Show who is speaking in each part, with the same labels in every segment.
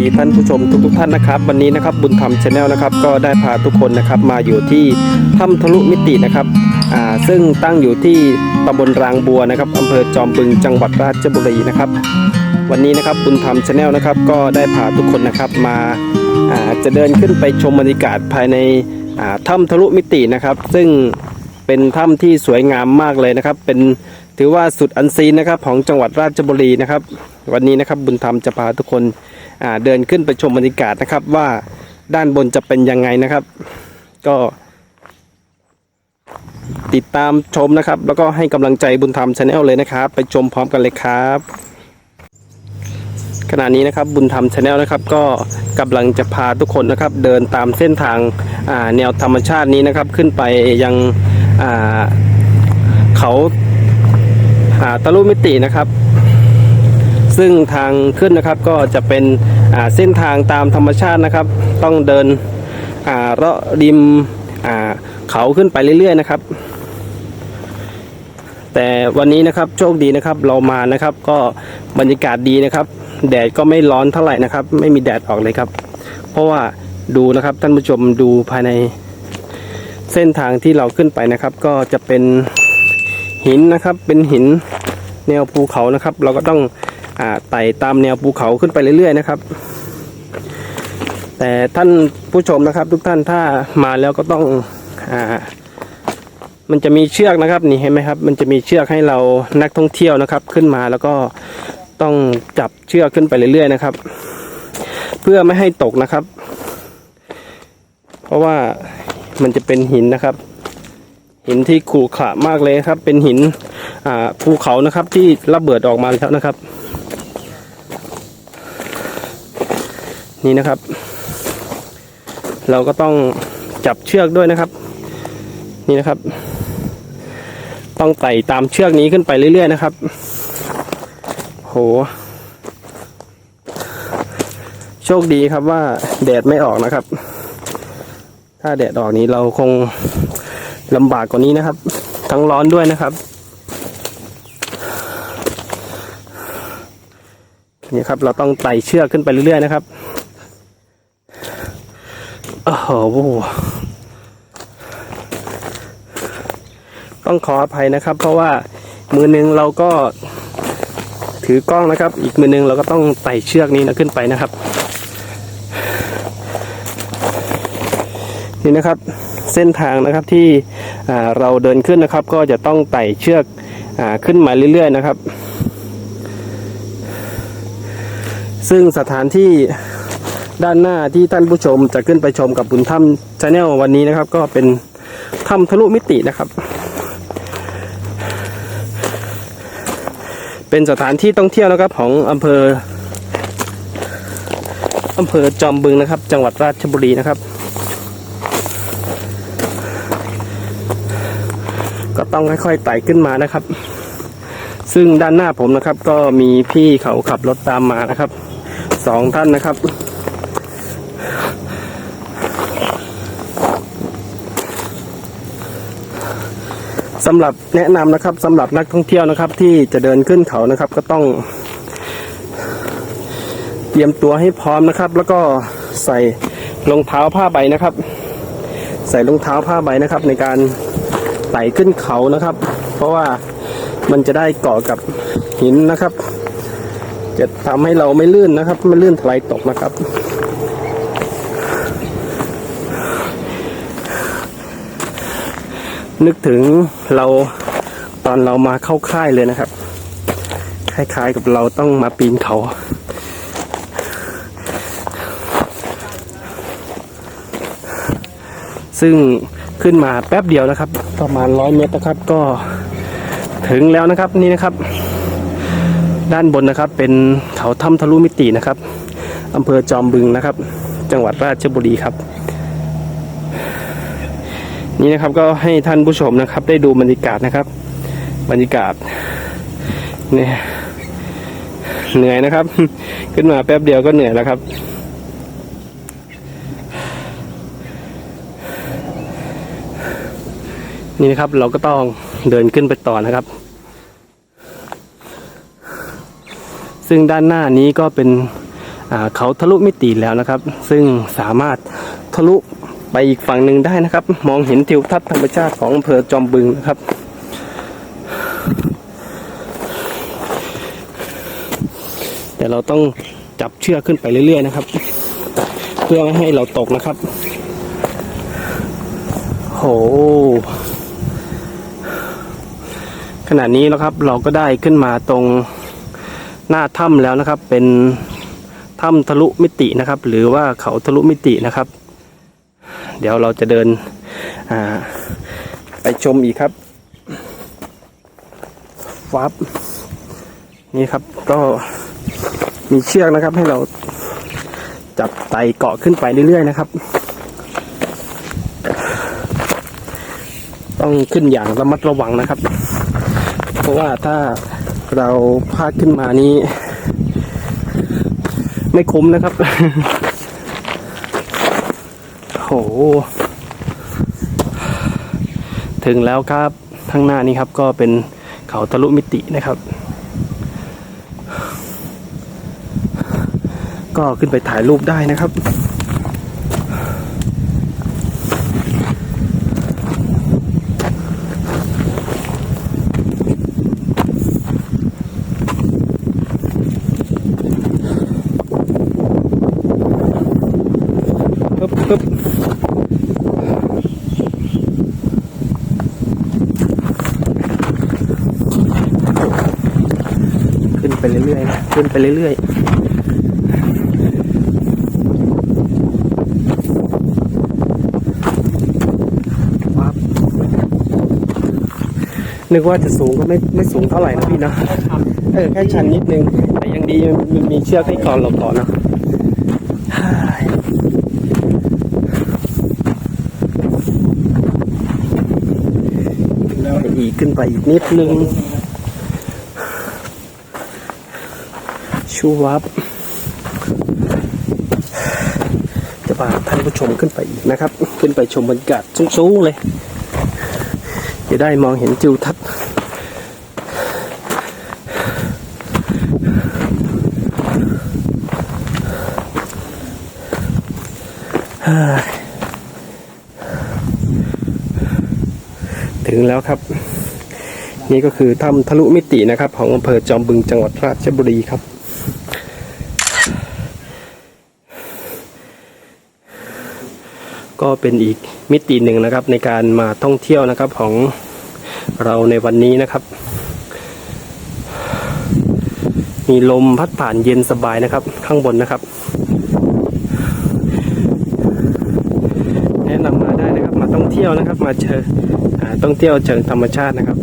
Speaker 1: ดีท่านผู้ชมทุกๆท่านนะครับ วันนี้นะครับบุญธรรมชาแนลนะครับก็ได้พาทุกคนนะครับมาอยู่ที่ถ้ำทะลุมิตินะครับอ่าซึ่งตั้งอยู่ที่ตำบลรางบัวนะครับอำเภอจอมบึงจังหวัดราชบุรีนะครับ วันนี้นะครับบุญธรรมชาแนลนะครับก็ได้พาทุกคนนะครับมาอ่าจะเดินขึ้นไปชมบรรยากาศภายในอ่าถ้ำทะลุมิตินะครับ ซึ่งเป็นถ้ำที่สวยงามมากเลยนะครับ เป็นถือว่าสุดอันซีนนะครับของจังหวัดราชบุรีนะครับ วันนี้นะครับบุญธรรมจะพาทุกคน เดินขึ้นไปชมบรรยากาศนะครับว่าด้านบนจะเป็นยังไงนะครับ ก็ติดตามชมนะครับ แล้วก็ให้กำลังใจบุญธรรมชาแนลเลยนะครับ ไปชมพร้อมกันเลยครับ ขณะนี้นะครับบุญธรรมชาแนลนะครับ ก็กำลังจะพาทุกคนนะครับ เดินตามเส้นทางาแนวธรรมชาตินี้นะครับ ขึ้นไปยังเขาอาตะลุมิตินะครับ ซึ่งทางขึ้นนะครับก็จะเป็นเส้นทางตามธรรมชาตินะครับ ต้องเดินเลาะริมเขาขึ้นไปเรื่อย ๆ นะครับ แต่วันนี้นะครับโชคดีนะครับเรามานะครับ ก็บรรยากาศดีนะครับ แดดก็ไม่ร้อนเท่าไหร่นะครับ ไม่มีแดดออกเลยครับ เพราะว่าดูนะครับท่านผู้ชมดูภายในเส้นทางที่เราขึ้นไปนะครับ ก็จะเป็นหินนะครับเป็นหินแนวภูเขานะครับ เราก็ต้อง ไต่ตามแนวภูเขาขึ้นไปเรื่อยๆนะครับ แต่ท่านผู้ชมนะครับ ทุกท่านถ้ามาแล้วก็ต้องอ่ามันจะมีเชือกนะครับนี่เห็นไหมครับ มันจะมีเชือกให้เรานักท่องเที่ยวนะครับ ขึ้นมาแล้วก็ต้องจับเชือกขึ้นไปเรื่อยๆนะครับ เพื่อไม่ให้ตกนะครับ เพราะว่ามันจะเป็นหินนะครับ หินที่ขรุขระมากเลยครับ เป็นหินอ่าภูเขานะครับที่ระเบิดออกมาแล้วนะครับ นี่นะครับ เราก็ต้องจับเชือกด้วยนะครับ นี่นะครับ ต้องไต่ตามเชือกนี้ขึ้นไปเรื่อย ๆ นะครับ โห โชคดีครับว่าแดดไม่ออกนะครับ ถ้าแดดออกนี้เราคงลำบากกว่านี้นะครับ ทั้งร้อนด้วยนะครับนี่ครับ เราต้องไต่เชือกขึ้นไปเรื่อยๆนะครับ โอ้โหต้องขออภัยนะครับ เพราะว่ามือหนึงเราก็ถือกล้องนะครับ อีกมือหนึงเราก็ต้องไต่เชือกนี้นะขึ้นไปนะครับ นี่นะครับเส้นทางนะครับที่เราเดินขึ้นนะครับ ก็จะต้องไต่เชือกอขึ้นมาเรื่อยๆนะครับ ซึ่งสถานที่ ด้านหน้าที่ท่านผู้ชมจะขึ้นไปชมกับบุญถ้ำชาแนลวันนี้นะครับ ก็เป็นถ้ำทะลุมิตินะครับ เป็นสถานที่ท่องเที่ยวนะครับของอำเภออำเภอจอมบึงนะครับ จังหวัดราชบุรีนะครับ ก็ต้องค่อยๆไต่ขึ้นมานะครับ ซึ่งด้านหน้าผมนะครับ ก็มีพี่เขาขับรถตามมานะครับสองท่านนะครับ สำหรับแนะนำนะครับสำหรับนักท่องเที่ยวนะครับ ที่จะเดินขึ้นเขานะครับ ก็ต้อง เตรียมตัวให้พร้อมนะครับ แล้วก็ใส่รองเท้าผ้าใบนะครับ ใส่รองเท้าผ้าใบนะครับ ในการไต่ขึ้นเขานะครับ เพราะว่ามันจะได้เกาะกับหินนะครับ จะทำให้เราไม่ลื่นนะครับ ไม่ลื่นถลายตกนะครับ นึกถึงเราตอนเรามาเข้าค่ายเลยนะครับ คล้ายๆกับเราต้องมาปีนเขา ซึ่งขึ้นมาแป๊บเดียวนะครับ ประมาณร้อยเมตรนะครับก็ถึงแล้วนะครับนี่นะครับ ด้านบนนะครับเป็นเขาถ้ำทะลุมิตินะครับอำเภอจอมบึงนะครับ จังหวัดราชบุรีครับ นี่นะครับก็ให้ท่านผู้ชมนะครับ ได้ดูบรรยากาศนะครับ บรรยากาศเนี่ยเหนื่อยนะครับ ขึ้นมาแป๊บเดียวก็เหนื่อยแล้วครับ นี่นะครับเราก็ต้องเดินขึ้นไปต่อนะครับ ซึ่งด้านหน้านี้ก็เป็นอ่าเขาทะลุมิติแล้วนะครับ ซึ่งสามารถทะลุ ไปอีกฝั่งหนึ่งได้นะครับ มองเห็นทิวทัศน์ธรรมชาติของอำเภอจอมบึงนะครับ แต่เราต้องจับเชือกขึ้นไปเรื่อยๆนะครับ เพื่อไม่ให้เราตกนะครับ โหขณะนี้นะครับเราก็ได้ขึ้นมาตรงหน้าถ้ำแล้วนะครับ เป็นถ้ำทะลุมิตินะครับ หรือว่าเขาทะลุมิตินะครับ เดี๋ยวเราจะเดินไปชมอีกครับฟับนี่ครับก็มีเชือกนะครับ ให้เราจับไตเกาะขึ้นไปเรื่อยๆนะครับ ต้องขึ้นอย่างระมัดระวังนะครับ เพราะว่าถ้าเราพลาดขึ้นมานี้ ไม่คุ้มนะครับ โห ถึงแล้วครับข้างหน้านี้ครับก็เป็นเขาทะลุมิตินะครับ ก็ขึ้นไปถ่ายรูปได้นะครับ ปึ๊บปึ๊บขึ้นไปเรื่อยๆนะ ขึ้นไปเรื่อยๆวับนึกว่าจะสูงก็ไม่ไม่สูงเท่าไหร่นะพี่นะเออแค่ชันนิดนึง แต่ยังดีมันมีเชือกให้ก่อนเราก่อนนะแล้วอีกขึ้นไปอีกนิดนึง ชูวับจะพาท่านผู้ชมขึ้นไปอีกนะครับ ขึ้นไปชมบรรยากาศสูงๆเลย จะได้มองเห็นจิวทัศน์ถึงแล้วครับ นี่ก็คือถ้ำทะลุมิตินะครับ ของอำเภอจอมบึงจังหวัดราชบุรีครับ ก็เป็นอีกมิติหนึ่งนะครับในการมาท่องเที่ยวนะครับของเราในวันนี้นะครับ มีลมพัดผ่านเย็นสบายนะครับ ข้างบนนะครับ แนะนำมาได้นะครับมาท่องเที่ยวนะครับ มาเชิญอ่าต้องเที่ยวเชิงธรรมชาตินะครับ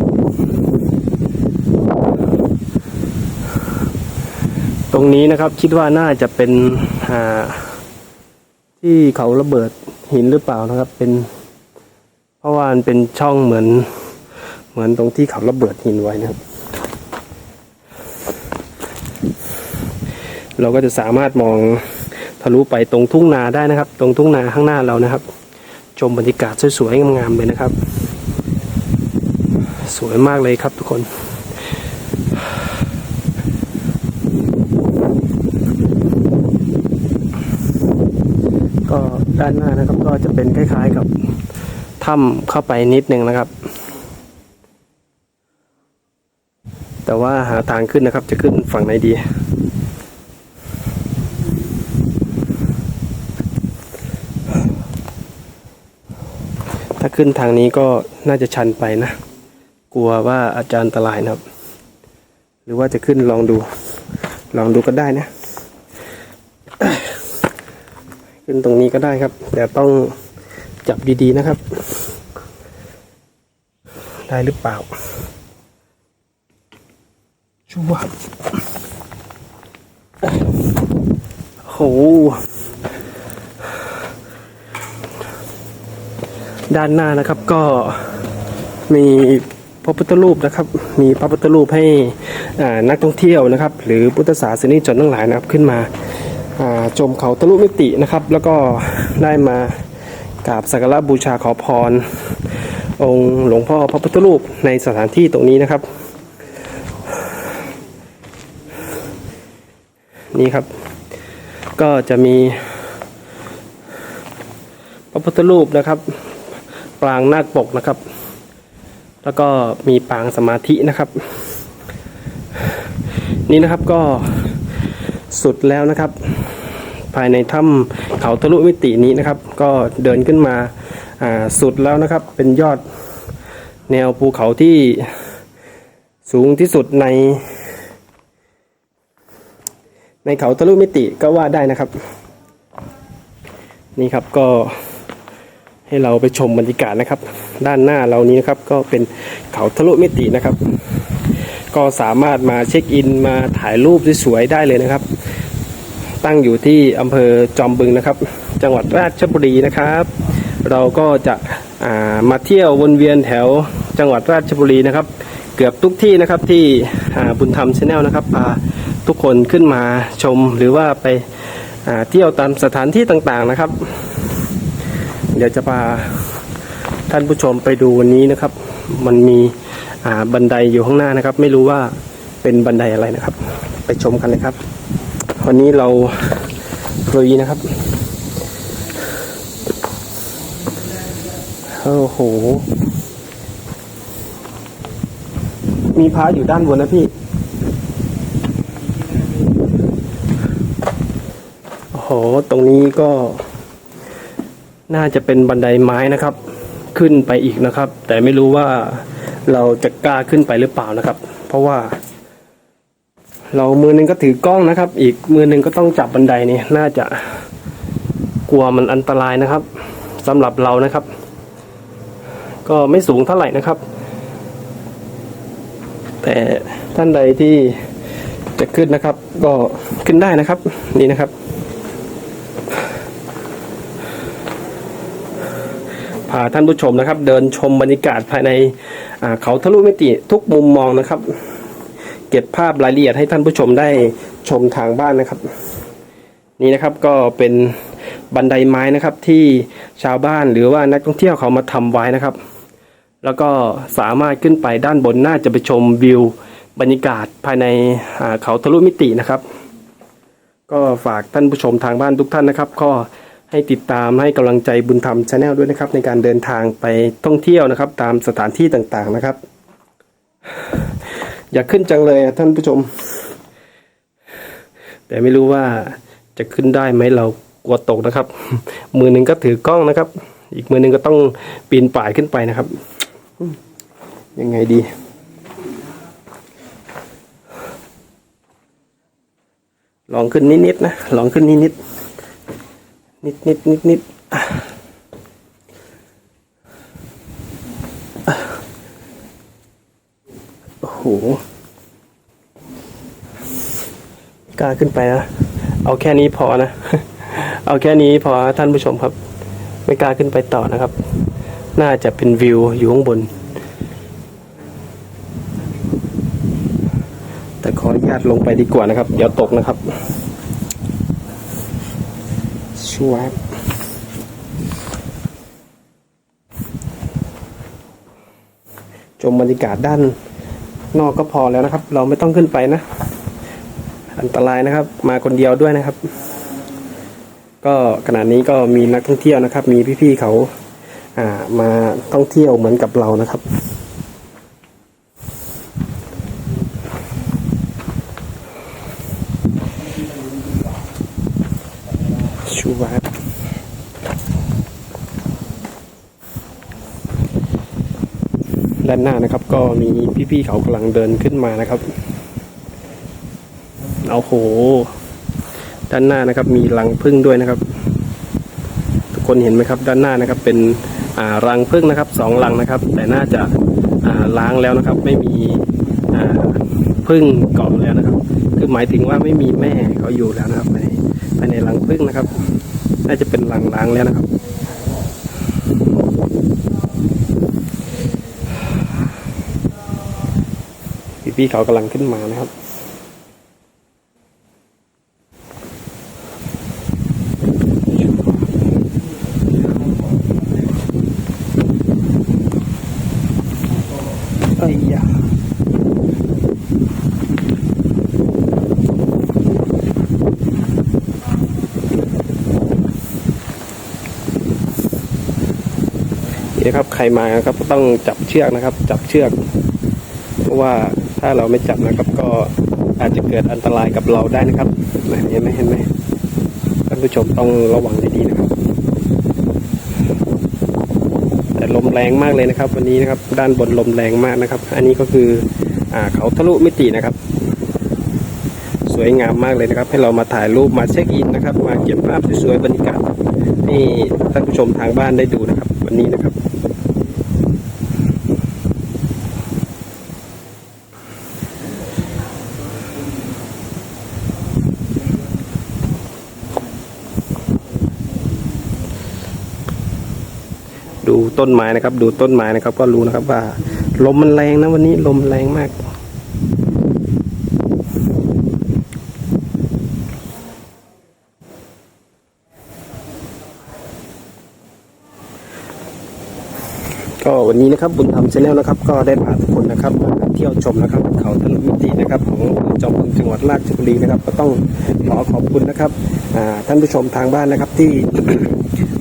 Speaker 1: ตรงนี้นะครับคิดว่าน่าจะเป็นที่เขาระเบิด หินหรือเปล่านะครับ เป็น เพราะว่ามันเป็นช่องเหมือน เหมือนตรงที่เขาระเบิดหินไว้นะครับ เราก็จะสามารถมองทะลุไปตรงทุ่งนาได้นะครับ ตรงทุ่งนาข้างหน้าเรานะครับ ชมบรรยากาศสวยๆงามๆเลยนะครับ สวยมากเลยครับทุกคนก็ ด้านหน้านะครับ ก็จะเป็นคล้ายๆกับถ้ำเข้าไปนิดนึงนะครับ แต่ว่าหาทางขึ้นนะครับ จะขึ้นฝั่งไหนดี ถ้าขึ้นทางนี้ก็น่าจะชันไปนะ กลัวว่าอาจารย์อันตรายนะครับ หรือว่าจะขึ้นลองดู ลองดูก็ได้นะ ขึ้นตรงนี้ก็ได้ครับ แต่ต้องจับดีๆนะครับ ได้หรือเปล่า ชัวโหด้านหน้านะครับก็มีพระพุทธรูปนะครับ มีพระพุทธรูปให้นักท่องเที่ยวนะครับ หรือพุทธศาสนิกชนทั้งหลายนะครับขึ้นมา ชมเขาทะลุมิตินะครับ แล้วก็ได้มากราบสักการะบูชาขอพร องค์หลวงพ่อพระพุทธรูปในสถานที่ตรงนี้นะครับ นี่ครับ ก็จะมี พระพุทธรูปนะครับปรางนาคปกนะครับ แล้วก็มีปางสมาธินะครับ นี่นะครับก็สุดแล้วนะครับ ภายในถ้ำเขาทะลุมิตินี้นะครับ ก็เดินขึ้นมาาสุดแล้วนะครับ เป็นยอดแนวภูเขาที่สูงที่สุดใน ในเขาทะลุมิติก็ว่าได้นะครับ นี่ครับก็ให้เราไปชมบรรยากาศนะครับ ด้านหน้าเรานี้นะครับก็เป็นเขาทะลุมิตินะครับ ก็สามารถมาเช็คอินมาถ่ายรูปสวยๆได้เลยนะครับ ตั้งอยู่ที่อำเภอจอมบึงนะครับ จังหวัดราชบุรีนะครับ เราก็จะามาเที่ยววนเวียนแถวจังหวัดราชบุรีนะครับ เกือบทุกที่นะครับที่บุญธรรมชาแนลนะครับพาทุกคนขึ้นมาชมหรือว่าไปเที่ยวตามสถานที่ต่างๆนะครับ เดี๋ยวจะพาท่านผู้ชมไปดูวันนี้นะครับ มันมีบันไดอยู่ข้างหน้านะครับ ไม่รู้ว่าเป็นบันไดอะไรนะครับ ไปชมกันเลยครับ วันนี้เราลุยนะครับ โอ้โห มีพระอยู่ด้านบนนะพี่ โอ้โห ตรงนี้ก็ น่าจะเป็นบันไดไม้นะครับ ขึ้นไปอีกนะครับ แต่ไม่รู้ว่าเราจะกล้าขึ้นไปหรือเปล่านะครับ เพราะว่า เรามือหนึงก็ถือกล้องนะครับ อีกมือหนึงก็ต้องจับบันไดนี่น่าจะกลัวมันอันตรายนะครับสำหรับเรานะครับ ก็ไม่สูงเท่าไหร่นะครับ แต่ท่านใดที่จะขึ้นนะครับ ก็ขึ้นได้นะครับ นี่นะครับ พาท่านผู้ชมนะครับ เดินชมบรรยากาศภายในเขาทะลุมิติทุกมุมมองนะครับ เก็บภาพรายละเอียดให้ท่านผู้ชมได้ชมทางบ้านนะครับ นี่นะครับก็เป็นบันไดไม้นะครับที่ชาวบ้านหรือว่านักท่องเที่ยวเขามาทำไว้นะครับ แล้วก็สามารถขึ้นไปด้านบนน่าจะไปชมวิวบรรยากาศภายในเขาทะลุมิตินะครับ ก็ฝากท่านผู้ชมทางบ้านทุกท่านนะครับก็ให้ติดตามให้กำลังใจบุญธรรมชาแนลด้วยนะครับ ในการเดินทางไปท่องเที่ยวนะครับ ตามสถานที่ต่างๆนะครับ อยากขึ้นจังเลยท่านผู้ชม แต่ไม่รู้ว่าจะขึ้นได้ไหมเรากลัวตกนะครับ มือหนึ่งก็ถือกล้องนะครับ อีกมือหนึ่งก็ต้องปีนป่ายขึ้นไปนะครับ ยังไงดี ลองขึ้นนิดๆนะ ลองขึ้นนิดๆนิดนิดนิดนิดๆอะอะโอ้โห กล้าขึ้นไปนะ เอาแค่นี้พอนะ เอาแค่นี้พอท่านผู้ชมครับ ไม่กล้าขึ้นไปต่อนะครับ น่าจะเป็นวิวอยู่ข้างบน แต่ขออนุญาตลงไปดีกว่านะครับ เดี๋ยวตกนะครับ ชัวร์ชมบรรยากาศด้านนอกก็พอแล้วนะครับ เราไม่ต้องขึ้นไปนะ อันตรายนะครับ มาคนเดียวด้วยนะครับ ก็ขณะนี้ก็มีนักท่องเที่ยวนะครับ มีพี่ๆเขาอ่ามาท่องเที่ยวเหมือนกับเรานะครับชูวัดด้านหน้านะครับ ก็มีพี่ๆเขากำลังเดินขึ้นมานะครับ เอาโห ด้านหน้านะครับ มีรังผึ้งด้วยนะครับ ทุกคนเห็นไหมครับ ด้านหน้านะครับ เป็นรังผึ้งนะครับสองรังนะครับ แต่น่าจะาล้างแล้วนะครับ ไม่มีอ่าผึ้งเกาะแล้วนะครับ คือหมายถึงว่าไม่มีแม่เขาอยู่แล้วนะครับในภายในรังผึ้งนะครับ น่าจะเป็นรังล้างแล้วนะครับพี่ๆเขากำลังขึ้นมานะครับ นี่นะครับใครมานะครับก็ต้องจับเชือกนะครับ จับเชือก เพราะว่าถ้าเราไม่จับนะครับก็อาจจะเกิดอันตรายกับเราได้นะครับเห็นไหมเห็นไหมท่านผู้ชมต้องระวังดีๆนะครับ แต่ลมแรงมากเลยนะครับ วันนี้นะครับ ด้านบนลมแรงมากนะครับ อันนี้ก็คืออ่าเขาทะลุมิตินะครับ สวยงามมากเลยนะครับ ให้เรามาถ่ายรูปมาเช็คอินนะครับ มาเก็บภาพสวยๆบรรยากาศให้ท่านผู้ชมทางบ้านได้ดูนะครับ วันนี้นะครับ ดูต้นไม้นะครับ ดูต้นไม้นะครับ ก็รู้นะครับว่า ลมมันแรงนะวันนี้ลมแรงมากก็วันนี้นะครับบุญธรรมชาแนลนะครับ ก็ได้พาทุกคนนะครับมาเที่ยวชมนะครับ เขาทะลุมิตินะครับ ของจอมพลจังหวัดราชบุรีนะครับ ก็ต้องขอขอบคุณนะครับท่านผู้ชมทางบ้านนะครับที่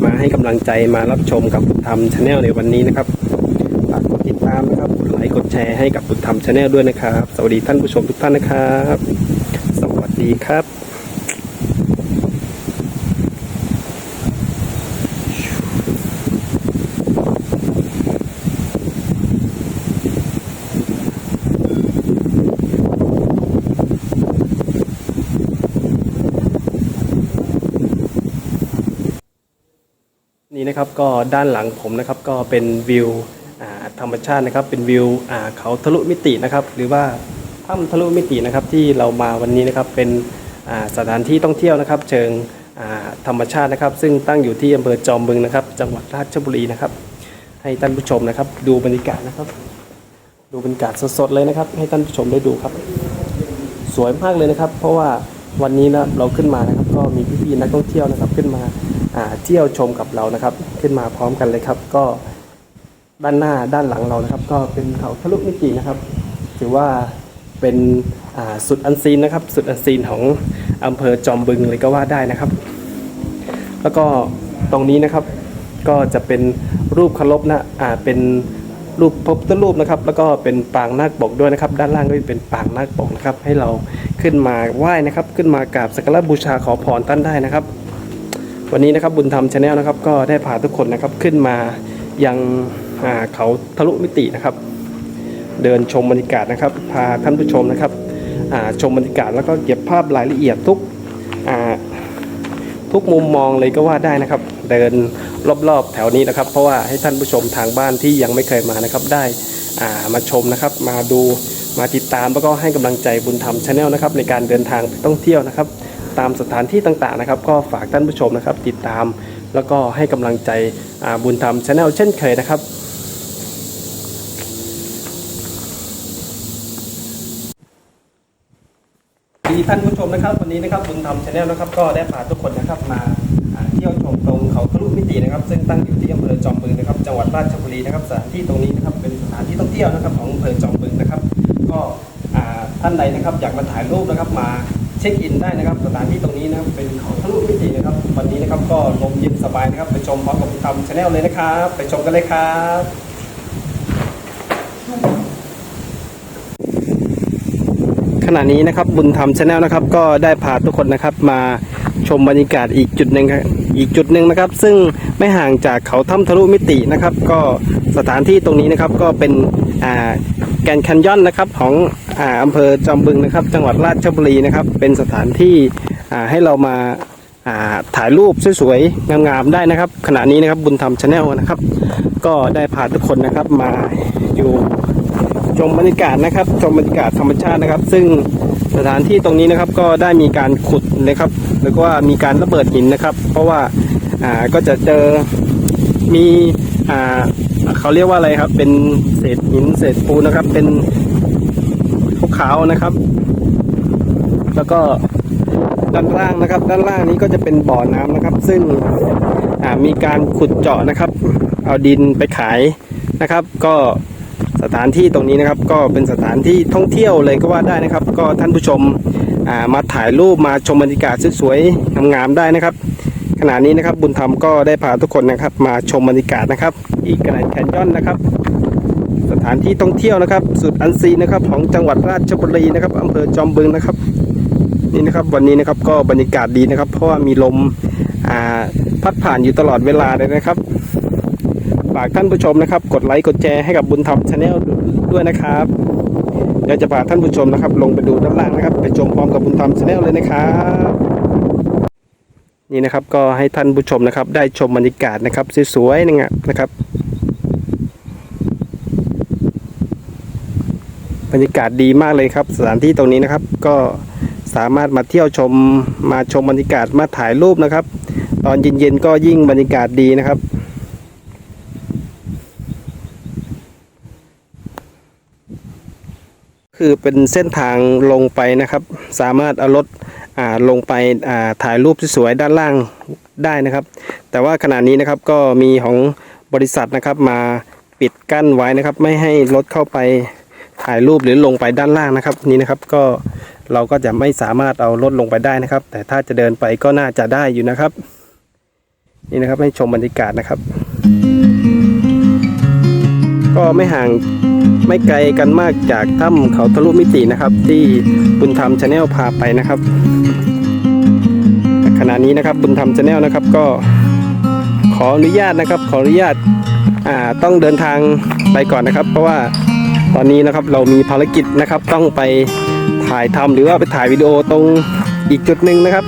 Speaker 1: มาให้กำลังใจมารับชมกับบุญธรรมชาแนลในวันนี้นะครับฝากกดติดตามนะครับกดไลค์กดแชร์ให้กับบุญธรรมชาแนลด้วยนะครับ สวัสดีท่านผู้ชมทุกท่านนะครับ สวัสดีครับ นะครับก็ด้านหลังผมนะครับก็เป็นวิวธรรมชาตินะครับ เป็นวิวเขาทะลุมิตินะครับ หรือว่าถ้ำทะลุมิตินะครับที่เรามาวันนี้นะครับเป็นสถานที่ท่องเที่ยวนะครับ เชิงธรรมชาตินะครับ ซึ่งตั้งอยู่ที่อำเภอจอมบึงนะครับ จังหวัดราชบุรีนะครับ ให้ท่านผู้ชมนะครับ ดูบรรยากาศนะครับ ดูบรรยากาศสดๆเลยนะครับ ให้ท่านผู้ชมได้ดูครับ สวยมากเลยนะครับ เพราะว่าวันนี้นะเราขึ้นมานะครับ ก็มีพี่ๆนักท่องเที่ยวนะครับขึ้น มาเที่ยวชมกับเรานะครับ ขึ้นมาพร้อมกันเลยครับ ก็ด้านหน้าด้านหลังเรานะครับ ก็เป็นเขาทะลุมิตินะครับ ถือว่าเป็นสุดอันซีนนะครับ สุดอันซีนของอำเภอจอมบึงเลยก็ว่าได้นะครับ แล้วก็ตรงนี้นะครับก็จะเป็นรูปคารพนะอ่าเป็นรูปพระพุทธรูปนะครับ แล้วก็เป็นปางนาคปกด้วยนะครับ ด้านล่างก็เป็นปางนาคปกนะครับ ให้เราขึ้นมาไหว้นะครับ ขึ้นมากราบสักการะบูชาขอพรท่านได้นะครับ วันนี้นะครับบุญธรรมชาแนลนะครับก็ได้พาทุกคนนะครับขึ้นมายังเขาทะลุมิตินะครับ เดินชมบรรยากาศนะครับ พาท่านผู้ชมนะครับชมบรรยากาศแล้วก็เก็บภาพรายละเอียดทุกทุกมุมมองเลยก็ว่าได้นะครับ เดินรอบๆ แถวนี้นะครับ เพราะว่าให้ท่านผู้ชมทางบ้านที่ยังไม่เคยมานะครับ ได้ามาชมนะครับ มาดูมาติดตามแล้วก็ให้กำลังใจบุญธรรมชาแนลนะครับในการเดินทางไปท่องเที่ยวนะครับ ตามสถานที่ต่างๆนะครับ ก็ฝากท่านผู้ชมนะครับ ติดตามแล้วก็ให้กำลังใจบุญธรรมชาแนลเช่นเคยนะครับดีท่านผู้ชมนะครับ วันนี้นะครับบุญธรรมชาแนลนะครับ ก็ได้พาทุกคนนะครับมาเที่ยวชมตรงเขาทะลุมิตินะครับ ซึ่งตั้งอยู่ที่อำเภอจอมบึงนะครับ จังหวัดราชบุรีนะครับสถานที่ตรงนี้นะครับเป็นสถานที่ท่องเที่ยวนะครับของอำเภอจอมบึงนะครับ ก็ท่านใดนะครับอยากมาถ่ายรูปนะครับมา ช็คอินได้นะครับสถานที่ตรงนี้นะครับเป็นเขาทะลุมิตินะครับ วันนี้นะครับก็ลมเย็นสบายนะครับ ไปชมพร้อมกับบุญธรรมชาแนลเลยนะครับ ไปชมกันเลยครับขณะนี้นะครับบุญธรรมชาแนลนะครับ ก็ได้พาทุกคนนะครับมาชมบรรยากาศอีกจุดหนึ่งอีกจุดหนึ่งนะครับ ซึ่งไม่ห่างจากเขาถ้ำทะลุมิตินะครับ ก็สถานที่ตรงนี้นะครับก็เป็นอ่า กนแคนยอนนะครับของอ่าอำเภอจอมบึงนะครับ จังหวัดราชบุรีนะครับ เป็นสถานที่อ่าให้เรามาอ่าถ่ายรูปสวยๆงามๆได้นะครับ ขณะนี้นะครับบุญธรรมชาแนลนะครับ ก็ได้พาทุกคนนะครับมาอยู่ชมบรรยากาศนะครับชมบรรยากาศธรรมชาตินะครับ ซึ่งสถานที่ตรงนี้นะครับก็ได้มีการขุดนะครับแล้วก็มีการระเบิดหินนะครับ เพราะว่าอ่าก็จะเจอมีอ่า เขาเรียกว่าอะไรครับ เป็นเศษหินเศษปูนนะครับ เป็นขาวๆนะครับ แล้วก็ด้านล่างนะครับ ด้านล่างนี้ก็จะเป็นบ่อน้ำนะครับ ซึ่งมีการขุดเจาะนะครับ เอาดินไปขายนะครับ ก็สถานที่ตรงนี้นะครับ ก็เป็นสถานที่ท่องเที่ยวเลยก็ว่าได้นะครับ ก็ท่านผู้ชมามาถ่ายรูปมาชมบรรยากาศสวยๆงามๆได้นะครับ ขณะนี้นะครับ บุญธรรมก็ได้พาทุกคนนะครับ มาชมบรรยากาศนะครับที่แกรนแคนยอนนะครับ สถานที่ท่องเที่ยวนะครับ สุดอันซีนะครับ ของจังหวัดราชบุรีนะครับอำเภอจอมบึงนะครับ นี่นะครับวันนี้นะครับก็บรรยากาศดีนะครับ เพราะว่ามีลมอ่าพัดผ่านอยู่ตลอดเวลาเลยนะครับฝากท่านผู้ชมนะครับ กดไลค์กดแชร์ให้กับบุญธรรมชาแนลด้วยนะครับเดี๋ยวจะพาท่านผู้ชมนะครับ ลงไปดูด้านล่างนะครับ ไปชมพร้อมกับบุญธรรมชาแนลเลยนะครับ นี่นะครับก็ให้ท่านผู้ชมนะครับ ได้ชมบรรยากาศนะครับสวยๆนะครับบรรยากาศดีมากเลยครับ สถานที่ตรงนี้นะครับ ก็สามารถมาเที่ยวชมมาชมบรรยากาศมาถ่ายรูปนะครับ ตอนเย็นๆก็ยิ่งบรรยากาศดีนะครับคือเป็นเส้นทางลงไปนะครับ สามารถเอารถ ลงไปอ่าถ่ายรูปสวยๆด้านล่างได้นะครับ แต่ว่าขณะนี้นะครับก็มีของบริษัทนะครับมาปิดกั้นไว้นะครับ ไม่ให้รถเข้าไปถ่ายรูปหรือลงไปด้านล่างนะครับ นี่นะครับก็เราก็จะไม่สามารถเอารถลงไปได้นะครับ แต่ถ้าจะเดินไปก็น่าจะได้อยู่นะครับ นี่นะครับให้ชมบรรยากาศนะครับ ก็ไม่ห่าง ไม่ไกลกันมากจากถ้ำเขาทะลุมิตินะครับ ที่บุญธรรมชาแนลพาไปนะครับขณะนี้นะครับบุญธรรมชาแนลนะครับก็ขออนุญาตนะครับ ขออนุญาตอ่าต้องเดินทางไปก่อนนะครับ เพราะว่าตอนนี้นะครับเรามีภารกิจนะครับต้องไปถ่ายทำหรือว่าไปถ่ายวิดีโอตรงอีกจุดหนึ่งนะครับ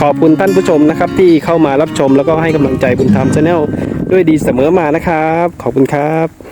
Speaker 1: ขอบคุณท่านผู้ชมนะครับ ที่เข้ามารับชมแล้วก็ให้กำลังใจบุญธรรมชาแนลด้วยดีเสมอมานะครับ ขอบคุณครับ